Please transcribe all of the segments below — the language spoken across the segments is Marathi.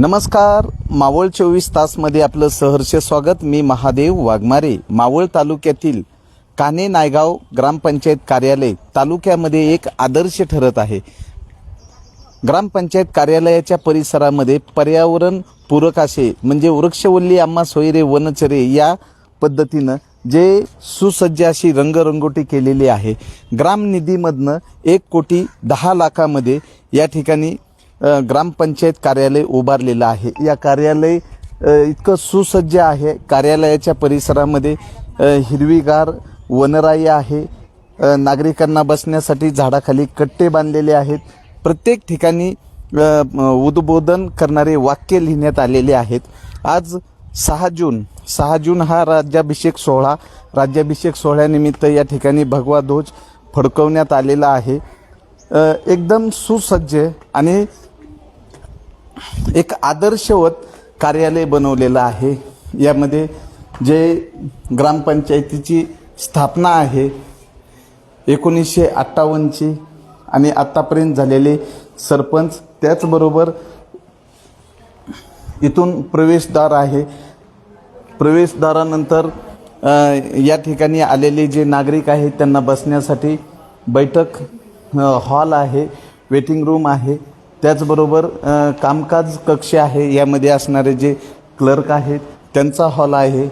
नमस्कार. मावळ चोवीस तासमध्ये आपलं सहर्ष स्वागत. मी महादेव वाघमारे. मावळ तालुक्यातील काने नायगाव ग्रामपंचायत कार्यालय तालुक्यामध्ये एक आदर्श ठरत आहे. ग्रामपंचायत कार्यालयाच्या परिसरामध्ये पर्यावरण पूरक असे म्हणजे वृक्षवल्ली आम्हा सोयरे वनचरे या पद्धतीनं जे सुसज्ज अशी रंगरंगोटी केलेली आहे. ग्रामनिधीमधनं एक कोटी दहा लाखामध्ये या ठिकाणी ग्रामपंचायत कार्यालय उभारलेलं आहे. या कार्यालय इतकं सुसज्ज आहे. कार्यालयाच्या परिसरामध्ये हिरवीगार वनराई आहे. नागरिकांना बसण्यासाठी झाडाखाली कट्टे बांधलेले आहेत. प्रत्येक ठिकाणी उद्बोधन करणारे वाक्य लिहिण्यात आलेले आहेत. आज सहा जून सहा जून हा राज्याभिषेक सोहळा. राज्याभिषेक सोहळ्यानिमित्त या ठिकाणी भगवा ध्वज फडकवण्यात आलेला आहे. एकदम सुसज्ज आणि एक आदर्शवत कार्यालय बनवलेलं आहे. यामध्ये जे ग्रामपंचायतीची स्थापना आहे एकोणीसशे अठ्ठावन्नची आणि आत्तापर्यंत झालेले सरपंच त्याचबरोबर इथून प्रवेशद्वार आहे. प्रवेशद्वारानंतर या ठिकाणी आलेले जे नागरिक आहेत त्यांना बसण्यासाठी बैठक हॉल आहे वेटिंग रूम आहे. त्याचबरोबर कामकाज कक्ष आहे यामध्ये असणारे जे क्लर्क आहेत त्यांचा हॉल आहे.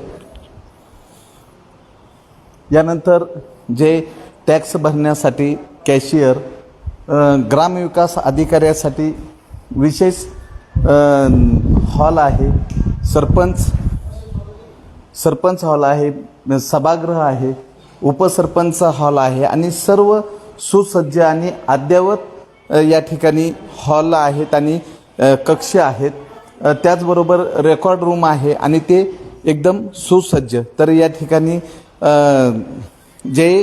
यानंतर जे टॅक्स भरण्यासाठी कॅशियर ग्रामविकास अधिकाऱ्यासाठी विशेष हॉल आहे. सरपंच सरपंच हॉल आहे सभागृह आहे उपसरपंच हॉल आहे आणि सर्व सुसज्ज आणि अद्ययावत या ठिकाणी हॉल आहेत आणि कक्ष आहेत. त्याचबरोबर रेकॉर्ड रूम आहे आणि ते एकदम सुसज्ज. तर या ठिकाणी जे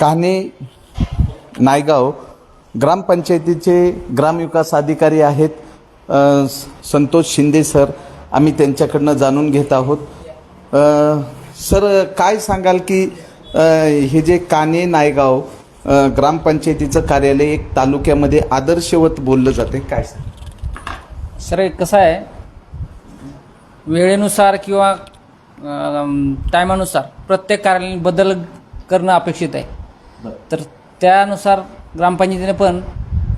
कान्हे नायगाव ग्रामपंचायतीचे ग्रामविकास अधिकारी आहेत स- संतोष शिंदे सर आम्ही त्यांच्याकडनं जाणून घेत आहोत. सर काय सांगाल की हे जे काने नायगाव ग्रामपंचायतीचं कार्यालय एक तालुक्यामध्ये आदर्शवत बोललं जाते. काय सर? एक कसं आहे वेळेनुसार किंवा टायमानुसार प्रत्येक कार्यालयाने बदल करणं अपेक्षित आहे. तर त्यानुसार ग्रामपंचायतीने पण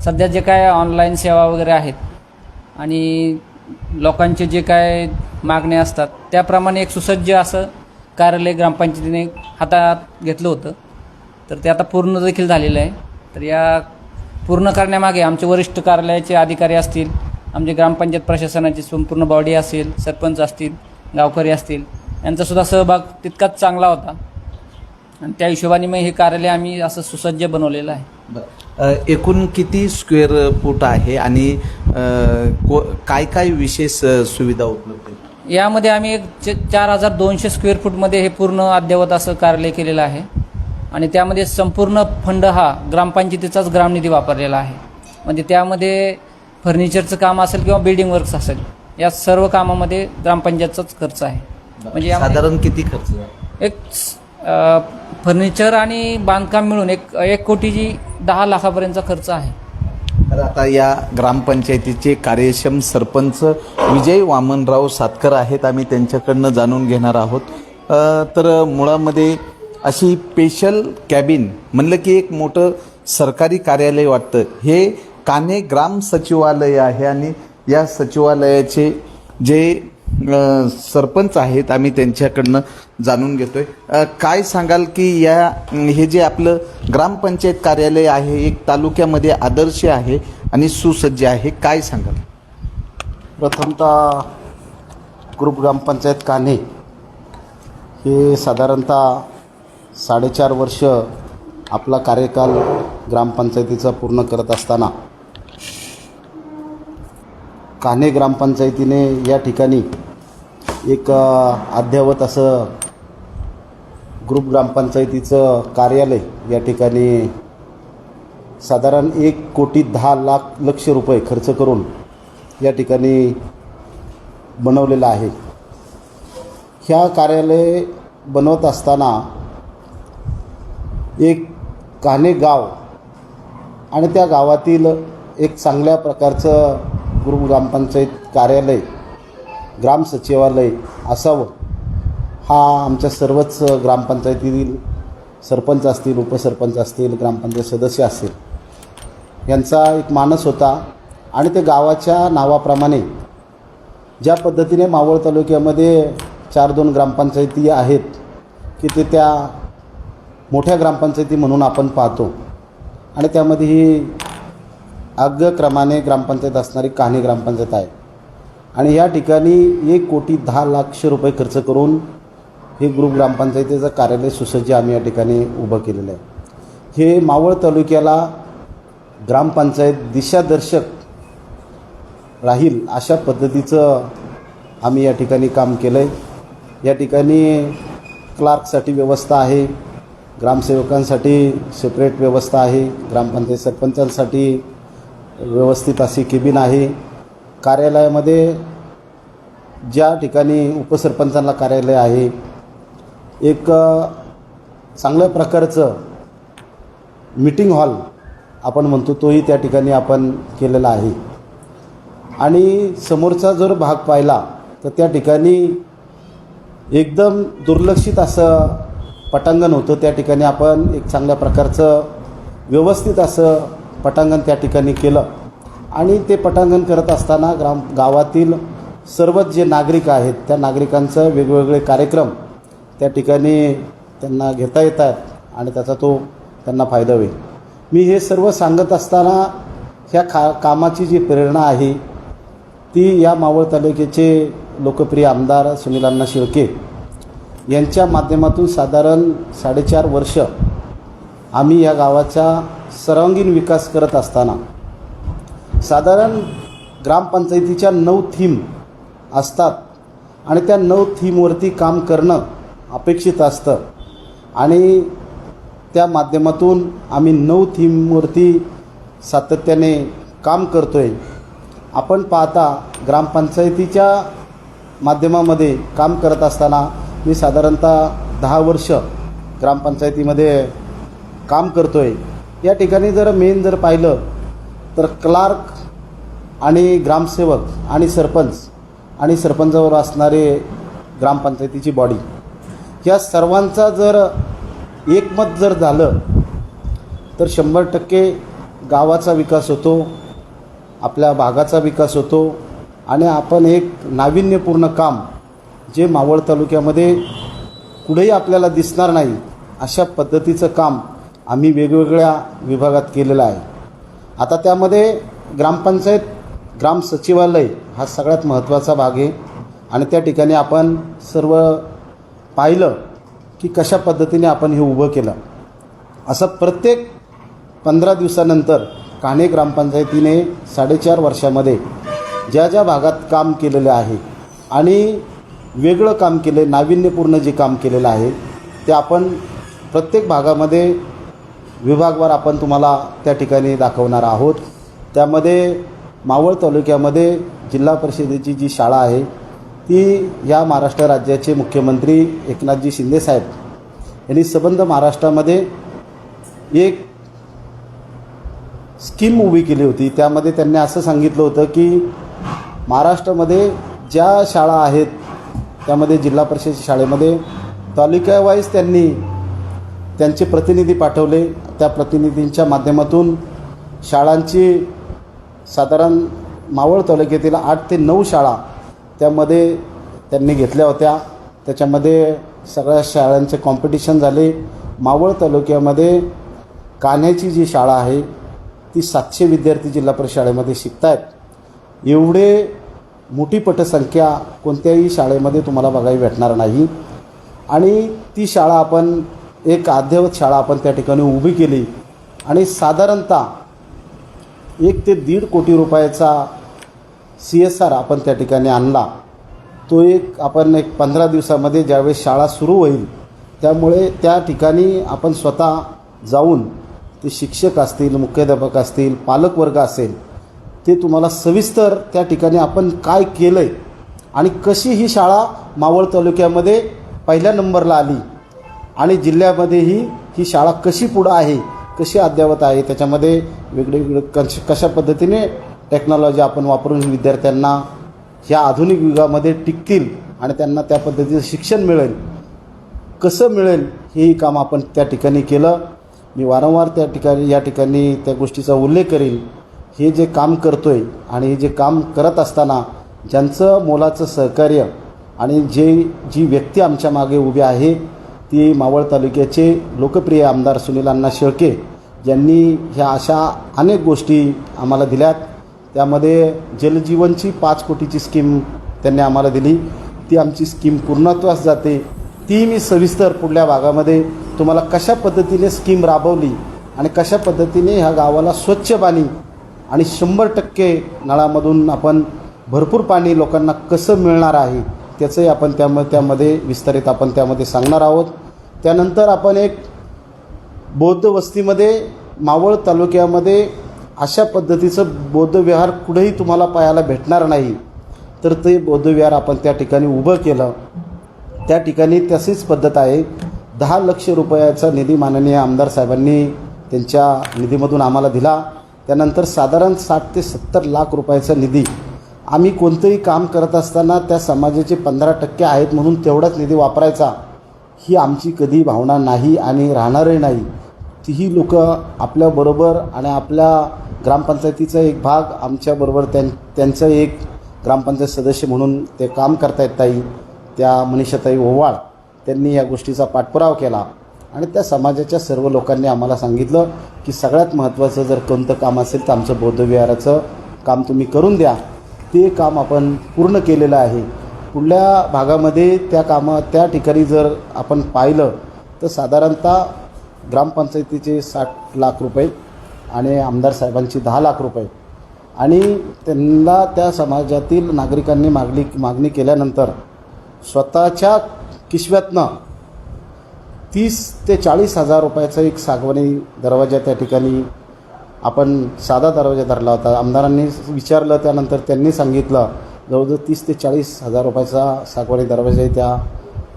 सध्या जे काय ऑनलाईन सेवा वगैरे आहेत आणि लोकांचे जे काय मागण्या असतात त्याप्रमाणे एक सुसज्ज असं कार्यालय ग्रामपंचायतीने हातात घेतलं होतं. तर ते आता पूर्ण देखील झालेलं आहे. तर या पूर्ण करण्यामागे आमचे वरिष्ठ कार्यालयाचे अधिकारी असतील आमचे ग्रामपंचायत प्रशासनाची संपूर्ण बॉडी असेल सरपंच असतील गावकरी असतील यांचासुद्धा सहभाग तितकाच चांगला होता. आणि त्या हिशोबाने मग हे कार्यालय आम्ही असं सुसज्ज बनवलेलं आहे. एकूण किती स्क्वेअर फूट आहे आणि को- काय काय विशेष सुविधा उपलब्ध आहेत? यामध्ये आम्ही एक चार हजार दोनशे स्क्वेअर फूटमध्ये हे पूर्ण अद्ययावत असं कार्यालय केलेलं आहे. आणि त्यामध्ये संपूर्ण फंड हा ग्रामपंचायतीचाच ग्रामनिधी वापरलेला आहे. म्हणजे त्यामध्ये फर्निचरचं काम असेल किंवा बिल्डिंग वर्क्स असेल या सर्व कामामध्ये ग्रामपंचायतचाच खर्च आहे. म्हणजे साधारण किती खर्च? एक फर्निचर आणि बांधकाम मिळून एक एक कोटीची दहा लाखापर्यंतचा खर्च आहे. तर आता या ग्रामपंचायतीचे कार्यक्षम सरपंच विजय वामनराव सातकर आहेत आम्ही त्यांच्याकडनं जाणून घेणार आहोत. तर मुळामध्ये अशी स्पेशल कॅबिन म्हणलं की एक मोठं सरकारी कार्यालय वाटतं. हे कान्हे ग्राम सचिवालय आहे आणि या सचिवालयाचे जे सरपंच आहेत आम्ही त्यांच्याकडनं जाणून घेतोय. काय सांगाल की या हे जे आपलं ग्रामपंचायत कार्यालय आहे एक तालुक्यामध्ये आदर्श आहे आणि सुसज्ज आहे काय सांगाल? प्रथमतः ग्रुप ग्रामपंचायत कान्हे हे साधारणतः साडेचार वर्ष आपला कार्यकाल ग्रामपंचायतीचा पूर्ण करत असताना कान्हे ग्रामपंचायतीने या ठिकाणी एक अध्यावत अद्ययावत असं ग्रुप ग्रामपंचायतीचं कार्यालय या ठिकाणी साधारण एक कोटी दहा लाख लक्ष रुपये खर्च करून या ठिकाणी बनवलेलं आहे. ह्या कार्यालय बनवत असताना एक कान्हे गाव आणि त्या गावातील एक चांगल्या प्रकारचं गुरु ग्रामपंचायत कार्यालय ग्राम सचिवालय असावं. हा आमच्या सर्वच ग्रामपंचायतीतील सरपंच असतील उपसरपंच असतील ग्रामपंचायत सदस्य असतील यांचा एक मानस होता आणि ते गावाच्या नावाप्रमाणे ज्या पद्धतीने मावळ तालुक्यामध्ये चार दोन ग्रामपंचायती आहेत की ते त्या मोठ्या ग्रामपंचायती म्हणून आपण पाहतो. आणि त्यामध्ये ही अग्रक्रमाने ग्रामपंचायत असणारी कान्हे ग्रामपंचायत आहे. आणि या ठिकाणी एक कोटी दहा लाख रुपये खर्च करून हे ग्रुप ग्रामपंचायतीचं कार्यालय सुसज्ज आम्ही या ठिकाणी उभं केलेलं आहे. हे मावळ तालुक्याला ग्रामपंचायत दिशादर्शक राहील अशा पद्धतीचं आम्ही या ठिकाणी काम केलं आहे या ठिकाणी क्लार्कसाठी व्यवस्था आहे. ग्रामसेवकांसाठी सेपरेट व्यवस्था आहे. ग्रामपंचायत सरपंचांसाठी व्यवस्थित अशी केबिन आहे. कार्यालयामध्ये ज्या ठिकाणी उपसरपंचांना कार्यालय आहे एक चांगल्या प्रकारचं मीटिंग हॉल आपण म्हणतो तोही त्या ठिकाणी आपण केलेला आहे. आणि समोरचा जर भाग पाहिला तर त्या ठिकाणी एकदम दुर्लक्षित असं पटांगण होतं त्या ठिकाणी आपण एक चांगल्या प्रकारचं व्यवस्थित असं पटांगण त्या ठिकाणी केलं. आणि ते पटांगण करत असताना ग्राम गावातील सर्वच जे नागरिक आहेत त्या नागरिकांचं वेगवेगळे कार्यक्रम त्या ठिकाणी त्यांना घेता येतात आणि त्याचा तो त्यांना फायदा होईल. मी हे सर्व सांगत असताना ह्या खा कामाची जी प्रेरणा आहे ती या मावळ तालुक्याचे लोकप्रिय आमदार सुनील अण्णा शिळके यांच्या माध्यमातून साधारण साडेचार वर्ष आम्ही या गावाचा सर्वांगीण विकास करत असताना साधारण ग्रामपंचायतीच्या नऊ थीम असतात आणि त्या नऊ थीमवरती काम करणं अपेक्षित असतं. आणि त्या माध्यमातून आम्ही नऊ थीमवरती सातत्याने काम करतो आहे आपण पाहता ग्रामपंचायतीच्या माध्यमामध्ये काम करत असताना मी साधारणतः दहा वर्ष ग्रामपंचायतीमध्ये काम करतो आहे या ठिकाणी जर मेन जर पाहिलं तर क्लार्क आणि ग्रामसेवक आणि सरपंच आणि सरपंचावर असणारे ग्रामपंचायतीची बॉडी या सर्वांचा जर एकमत जर झालं तर शंभर टक्के गावाचा विकास होतो आपल्या भागाचा विकास होतो आणि आपण एक नाविन्यपूर्ण काम जे मावळ तालुक्यामध्ये कुठेही आपल्याला दिसणार नाही अशा पद्धतीचं काम आम्ही वेगवेगळ्या विभागात केलेलं आहे. आता त्यामध्ये ग्रामपंचायत ग्राम सचिवालय हा सगळ्यात महत्त्वाचा भाग आहे. आणि त्या ठिकाणी आपण सर्व पाहिलं की कशा पद्धतीने आपण हे उभं केलं. असं प्रत्येक पंधरा दिवसानंतर काणे ग्रामपंचायतीने साडेचार वर्षामध्ये ज्या ज्या भागात काम केलेलं आहे आणि वेगळं काम केलं आहे नाविन्यपूर्ण जे काम केलेलं आहे ते आपण प्रत्येक भागामध्ये विभागवार आपण तुम्हाला त्या ठिकाणी दाखवणार आहोत. त्यामध्ये मावळ तालुक्यामध्ये जिल्हा परिषदेची जी शाळा आहे ती या महाराष्ट्र राज्याचे मुख्यमंत्री एकनाथजी शिंदेसाहेब यांनी सबंध महाराष्ट्रामध्ये एक स्कीम उभी केली होती. त्यामध्ये त्यांनी असं सांगितलं होतं की महाराष्ट्रामध्ये ज्या शाळा आहेत त्यामध्ये जिल्हा परिषद शाळेमध्ये तालुक्यावाईज त्यांनी त्यांचे प्रतिनिधी पाठवले. त्या प्रतिनिधींच्या माध्यमातून शाळांची साधारण मावळ तालुक्यातील आठ ते नऊ शाळा त्यामध्ये त्यांनी घेतल्या होत्या. त्याच्यामध्ये सगळ्या शाळांचे कॉम्पिटिशन झाले. मावळ तालुक्यामध्ये कान्ह्याची जी शाळा आहे ती सातशे विद्यार्थी जिल्हा परिषद शाळेमध्ये शिकत आहेत एवढे मोठी पटसंख्या कोणत्याही शाळेमध्ये तुम्हाला बघायला भेटणार नाही. आणि ती शाळा आपण एक अद्ययावत शाळा आपण त्या ठिकाणी उभी केली. आणि साधारणतः एक ते दीड कोटी रुपयाचा सी एस आर आपण त्या ठिकाणी आणला. तो एक आपण एक पंधरा दिवसामध्ये ज्यावेळेस शाळा सुरू होईल त्यामुळे त्या ठिकाणी आपण स्वतः जाऊन ते शिक्षक असतील मुख्याध्यापक असतील पालकवर्ग असेल ते तुम्हाला सविस्तर त्या ठिकाणी आपण काय केलं आहे आणि कशी ही शाळा मावळ तालुक्यामध्ये पहिल्या नंबरला आली आणि जिल्ह्यामध्येही ही शाळा कशी पुढं आहे कशी अद्ययावत आहे त्याच्यामध्ये वेगळे वेगळे कश कशा पद्धतीने टेक्नॉलॉजी आपण वापरून विद्यार्थ्यांना ह्या आधुनिक युगामध्ये टिकतील आणि त्यांना त्या पद्धतीचं शिक्षण मिळेल कसं मिळेल हेही काम आपण त्या ठिकाणी केलं. मी वारंवार त्या ठिकाणी या ठिकाणी त्या गोष्टीचा उल्लेख करील हे जे काम करतो आहे आणि हे जे काम करत असताना ज्यांचं मोलाचं सहकार्य आणि जे जी व्यक्ती आमच्या मागे उभी आहे ती मावळ तालुक्याचे लोकप्रिय आमदार सुनील अण्णा शेळके यांनी ह्या अशा अनेक गोष्टी आम्हाला दिल्यात. त्यामध्ये जलजीवनची पाच कोटीची स्कीम त्यांनी आम्हाला दिली. ती आमची स्कीम पूर्णत्वास जाते. ती मी सविस्तर पुढल्या भागामध्ये तुम्हाला कशा पद्धतीने स्कीम राबवली आणि कशा पद्धतीने ह्या गावाला स्वच्छ पाणी आणि शंभर टक्के नळामधून आपण भरपूर पाणी लोकांना कसं मिळणार आहे त्याचंही आपण त्यामध्ये त्यामध्ये विस्तारित आपण त्यामध्ये सांगणार आहोत. त्यानंतर आपण एक बौद्ध वस्तीमध्ये मावळ तालुक्यामध्ये अशा पद्धतीचं बौद्धविहार कुठेही तुम्हाला पाहायला भेटणार नाही. तर ते बौद्धविहार आपण त्या ठिकाणी उभं केलं. त्या ठिकाणी तशीच पद्धत आहे. दहा लक्ष रुपयाचा निधी माननीय आमदार साहेबांनी त्यांच्या निधीमधून आम्हाला दिला. त्यानंतर साधारण साठ ते सत्तर लाख रुपयाचा निधी. आम्ही कोणतंही काम करत असताना त्या समाजाचे पंधरा टक्के आहेत म्हणून तेवढाच निधी वापरायचा. ही आमची कधी भावना नाही आणि राहणारही नाही. तीही लोक आपल्याबरोबर आणि आपल्या ग्रामपंचायतीचा एक भाग आमच्याबरोबर त्यां त्यांचं एक ग्रामपंचायत सदस्य म्हणून ते काम करतायत ताई त्या मनीषाताई ओवाळ. त्यांनी या गोष्टीचा पाठपुरावा केला. आणि त्या समाजाच्या सर्व लोकांनी आम्हाला सांगितलं की सगळ्यात महत्त्वाचं जर कोणतं काम असेल तर आमचं बौद्धविहाराचं काम तुम्ही करून द्या. ते काम आपण पूर्ण केलेलं आहे. पुढल्या भागामध्ये त्या कामा त्या ठिकाणी जर आपण पाहिलं तर साधारणतः ग्रामपंचायतीचे साठ लाख रुपये आणि आमदार साहेबांची दहा लाख रुपये. आणि त्यांना त्या समाजातील नागरिकांनी मागणी मागणी केल्यानंतर स्वतःच्या किशव्यातनं तीस ते चाळीस हजार रुपयाचा एक सागवानी दरवाजा त्या ठिकाणी आपण साधा दरवाजा धरला होता. आमदारांनी विचारलं त्यानंतर त्यांनी सांगितलं जवळजवळ तीस ते चाळीस हजार रुपयाचा सागवानी दरवाजा त्या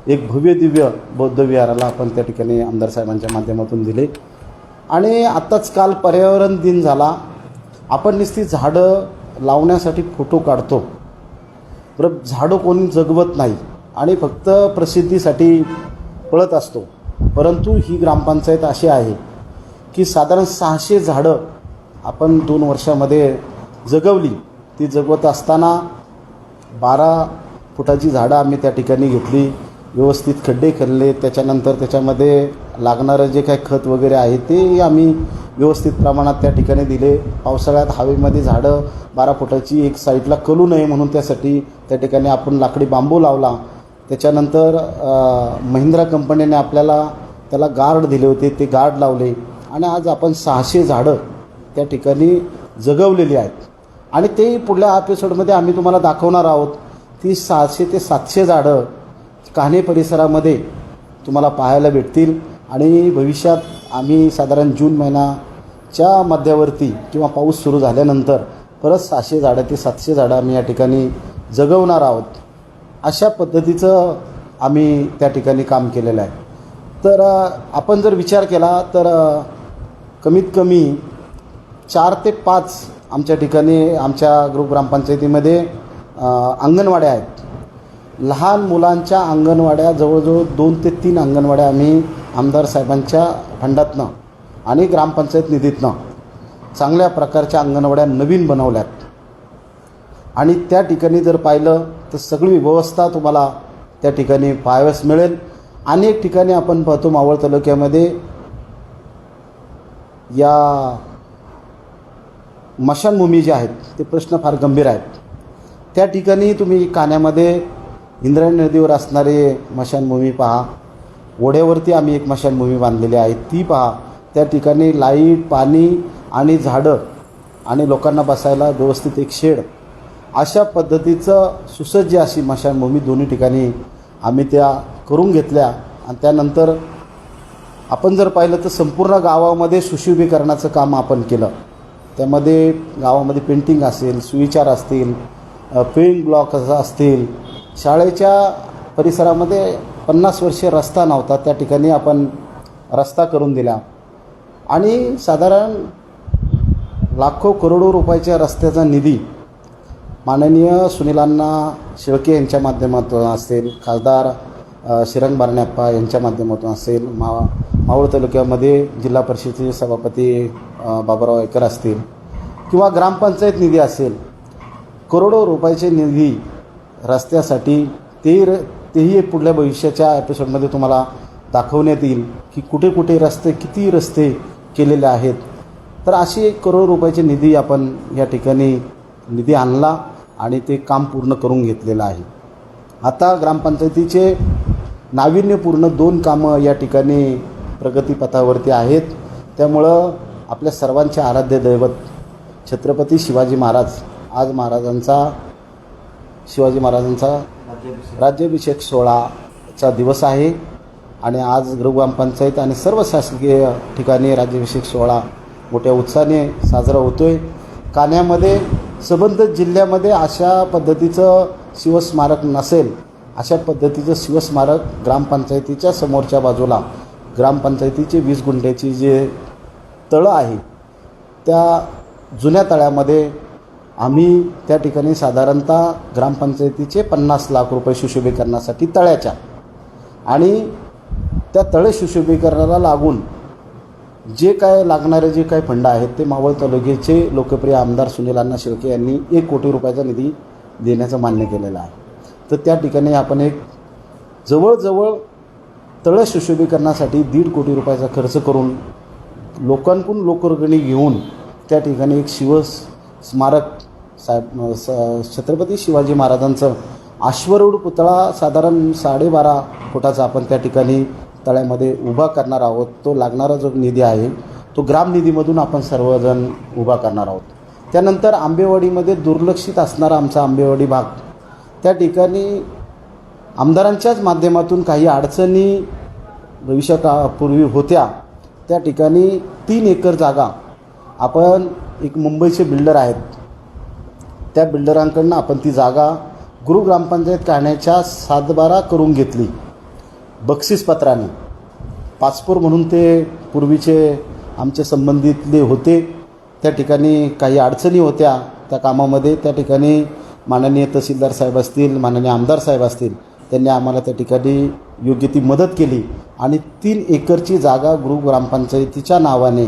एक भव्य दिव्य बौद्ध विहाराला आपण त्या ठिकाणी आमदार साहेबांच्या माध्यमातून दिले. आणि आत्ताच काल पर्यावरण दिन झाला. आपण नुसती झाडं लावण्यासाठी फोटो काढतो. बरं झाडं कोणी जगवत नाही आणि फक्त प्रसिद्धीसाठी पळत असतो. परंतु ही ग्रामपंचायत अशी आहे की साधारण सहाशे झाडं आपण दोन वर्षामध्ये जगवली. ती जगवत असताना बारा फुटाची झाडं आम्ही त्या ठिकाणी घेतली. व्यवस्थित खड्डे खणले त्याच्यानंतर त्याच्यामध्ये लागणारं जे काही खत वगैरे आहे ते आम्ही व्यवस्थित प्रमाणात त्या ठिकाणी दिले. पावसाळ्यात हवेमध्ये झाडं बारा फुटाची एक साईडला कलू नये म्हणून त्यासाठी त्या ठिकाणी आपण लाकडी बांबू लावला. त्याच्यानंतर महिंद्रा कंपनीने आपल्याला त्याला गार्ड दिले होते ते गार्ड लावले. आणि आज आपण सहाशे झाडं त्या ठिकाणी जगवलेली आहेत. आणि ते पुढल्या एपिसोडमध्ये आम्ही तुम्हाला दाखवणार आहोत. ती सहाशे ते सातशे झाडं कान्हे परिसरामध्ये तुम्हाला पाहायला भेटतील. आणि भविष्यात आम्ही साधारण जून महिन्याच्या मध्यावरती किंवा पाऊस सुरू झाल्यानंतर परत सहाशे झाडं ते सातशे झाडं आम्ही या ठिकाणी जगवणार आहोत. अशा पद्धतीचं आम्ही त्या ठिकाणी काम केलेलं आहे. तर आपण जर विचार केला तर कमीत कमी चार ते पाच आमच्या ठिकाणी आमच्या ग्रुप ग्रामपंचायतीमध्ये अंगणवाड्या आहेत. लहान मुलांच्या अंगणवाड्या जवळजवळ दोन ते तीन अंगणवाड्या आम्ही आमदार साहेबांच्या फंडातनं आणि ग्रामपंचायत निधीतनं चांगल्या प्रकारच्या अंगणवाड्या नवीन बनवल्यात. आणि त्या ठिकाणी जर पाहिलं तर सगळी व्यवस्था तुम्हाला त्या ठिकाणी पाहाव्यास मिळेल. अनेक ठिकाणी आपण पाहतो मावळ तालुक्यामध्ये या मशानभूमी जे आहेत ते प्रश्न फार गंभीर आहेत. त्या ठिकाणी तुम्ही कान्यामध्ये इंद्रायणी नदीवर असणारे मशानभूमी पहा. ओढ्यावरती आम्ही एक मशानभूमी बांधलेली आहे ती पहा. त्या ठिकाणी लाइट पाणी आणि झाडं आणि लोकांना बसायला व्यवस्थित एक शेड अशा पद्धतीचं सुसज्ज अशी मशानभूमी दोन्ही ठिकाणी आम्ही त्या करून घेतल्या. आणि त्यानंतर आपण जर पाहिलं तर संपूर्ण गावामध्ये सुशोभीकरणाचं काम आपण केलं. त्यामध्ये गावामध्ये पेंटिंग असेल सुविचार असतील पेंट ब्लॉक असतील. शाळेच्या परिसरामध्ये पन्नास वर्षे रस्ता नव्हता त्या ठिकाणी आपण रस्ता करून दिला. आणि साधारण लाखो करोडो रुपयाच्या रस्त्याचा निधी माननीय सुनीलांना शेळके यांच्या माध्यमातून असेल खासदार शिरंग बारण्याप्पा यांच्या माध्यमातून असेल मा मावळ तालुक्यामध्ये जिल्हा परिषदेचे सभापती बाबाराव बाबुराव असतील किंवा ग्रामपंचायत निधी असेल करोडो रुपयाचे निधी रस्त्यासाठी तेही र तेही पुढल्या भविष्याच्या एपिसोडमध्ये तुम्हाला दाखवण्यात येईल की कुठे कुठे रस्ते किती रस्ते केलेले आहेत. तर अशी एक करोड रुपयाचे निधी आपण या ठिकाणी निधी आणला. आणि ते काम पूर्ण करून घेतलेलं आहे. आता ग्रामपंचायतीचे नाविन्यपूर्ण दोन कामं या ठिकाणी प्रगतीपथावरती आहेत. त्यामुळं आपल्या सर्वांचे आराध्य दैवत छत्रपती शिवाजी महाराज आज महाराजांचा शिवाजी महाराजांचा राज्याभिषेक सोहळाचा दिवस आहे. आणि आज ग्रामपंचायत आणि सर्व शासकीय ठिकाणी राज्याभिषेक सोहळा मोठ्या उत्साहाने साजरा होतो आहे कान्यामध्ये संबंधित जिल्ह्यामध्ये अशा पद्धतीचं शिवस्मारक नसेल अशा पद्धतीचं शिवस्मारक ग्रामपंचायतीच्या समोरच्या बाजूला ग्रामपंचायतीचे वीस गुंड्याची जे तळं आहे त्या जुन्या तळ्यामध्ये आम्ही त्या ठिकाणी साधारणतः ग्रामपंचायतीचे पन्नास लाख रुपये सुशोभीकरणासाठी तळ्याच्या आणि त्या तळे सुशोभीकरणाला लागून जे काय लागणारे जे काही फंड आहेत ते मावळ तालुक्याचे लोकप्रिय आमदार सुनील अण्णा शेळके यांनी एक कोटी रुपयाचा निधी देण्याचं मान्य केलेलं आहे. तर त्या ठिकाणी आपण एक जवळजवळ तळ सुशोभीकरणासाठी दीड कोटी रुपयाचा खर्च करून लोकांकडून लोकवर्गणी घेऊन त्या ठिकाणी एक शिव स्मारक साहेब स छत्रपती शिवाजी महाराजांचं अश्वरूढ पुतळा साधारण साडेबारा फुटाचा आपण त्या ठिकाणी तळ्यामध्ये उभा करणार आहोत तो लागणारा जो निधी आहे तो ग्राम निधीमधून आपण सर्वजण उभा करणार आहोत. त्यानंतर आंबेवाडीमध्ये दुर्लक्षित असणारा आमचा आंबेवाडी भाग त्या ठिकाणी आमदारांच्याच माध्यमातून काही अडचणी भविष्यापूर्वी होत्या. त्या ठिकाणी तीन एकर जागा आपण एक मुंबईचे बिल्डर आहेत. त्या बिल्डरांकडनं आपण ती जागा गुरु ग्रामपंचायत काढण्याच्या सातबारा करून घेतली. बक्षीसपत्राने. पाचपूर म्हणून ते पूर्वीचे आमच्या संबंधितले होते. त्या ठिकाणी काही अडचणी होत्या. त्या कामामध्ये त्या ठिकाणी माननीय तहसीलदार साहेब असतील माननीय आमदार साहेब असतील त्यांनी आम्हाला त्या ठिकाणी योग्य ती मदत केली. आणि तीन एकरची जागा गृह ग्रामपंचायतीच्या नावाने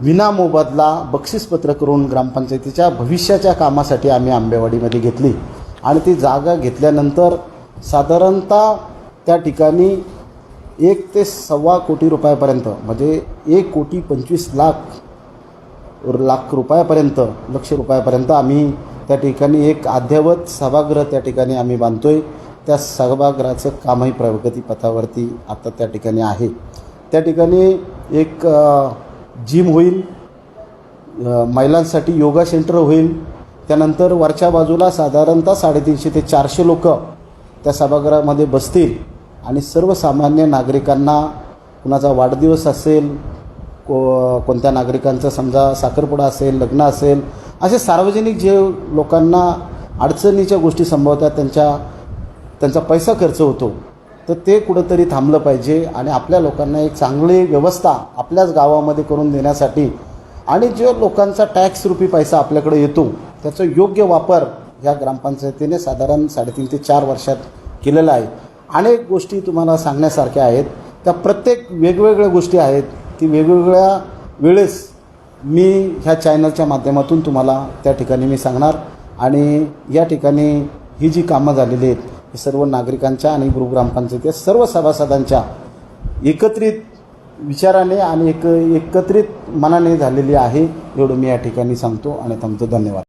विना मोबदला बक्षीसपत्र करून ग्रामपंचायतीच्या भविष्याच्या कामासाठी आम्ही आंबेवाडीमध्ये घेतली. आणि ती जागा घेतल्यानंतर साधारणतः त्या ठिकाणी एक ते सव्वा कोटी रुपयापर्यंत म्हणजे एक कोटी पंचवीस लाख लाख रुपयापर्यंत लक्ष रुपयापर्यंत आम्ही त्या ठिकाणी एक अद्ययावत सभागृह त्या ठिकाणी आम्ही बांधतोय. त्या सभागृहाचं कामही प्रगतीपथावरती आता त्या ठिकाणी आहे. त्या ठिकाणी एक जिम होईल महिलांसाठी योगा सेंटर होईल. त्यानंतर वरच्या बाजूला साधारणतः साडेतीनशे ते चारशे लोक त्या सभागृहामध्ये बसतील. आणि सर्वसामान्य नागरिकांना कुणाचा वाढदिवस असेल को कोणत्या नागरिकांचा समजा साखरपुडा असेल लग्न असेल असे सार्वजनिक जे लोकांना अडचणीच्या गोष्टी संभवतात त्यांच्या त्यांचा पैसा खर्च होतो तर ते कुठंतरी थांबलं पाहिजे आणि आपल्या लोकांना एक चांगली व्यवस्था आपल्याच गावामध्ये करून देण्यासाठी आणि जो लोकांचा टॅक्स रुपी पैसा आपल्याकडे येतो त्याचा योग्य वापर ह्या ग्रामपंचायतीने साधारण साडेतीन ते चार वर्षात केलेला आहे. अनेक गोष्टी तुम्हाला सांगण्यासारख्या आहेत. त्या प्रत्येक वेगवेगळ्या गोष्टी आहेत. ती वेगवेगळ्या वेळेस मी ह्या चॅनलच्या माध्यमातून तुम्हाला त्या ठिकाणी मी सांगणार. आणि या ठिकाणी ही जी कामं झालेली आहेत ही सर्व नागरिकांच्या आणि गुरुग्रामकांचे त्या सर्व सभासदांच्या एकत्रित विचाराने आणि एक एकत्रित मनाने झालेली आहे. एवढं मी या ठिकाणी सांगतो आणि थांबतो. धन्यवाद.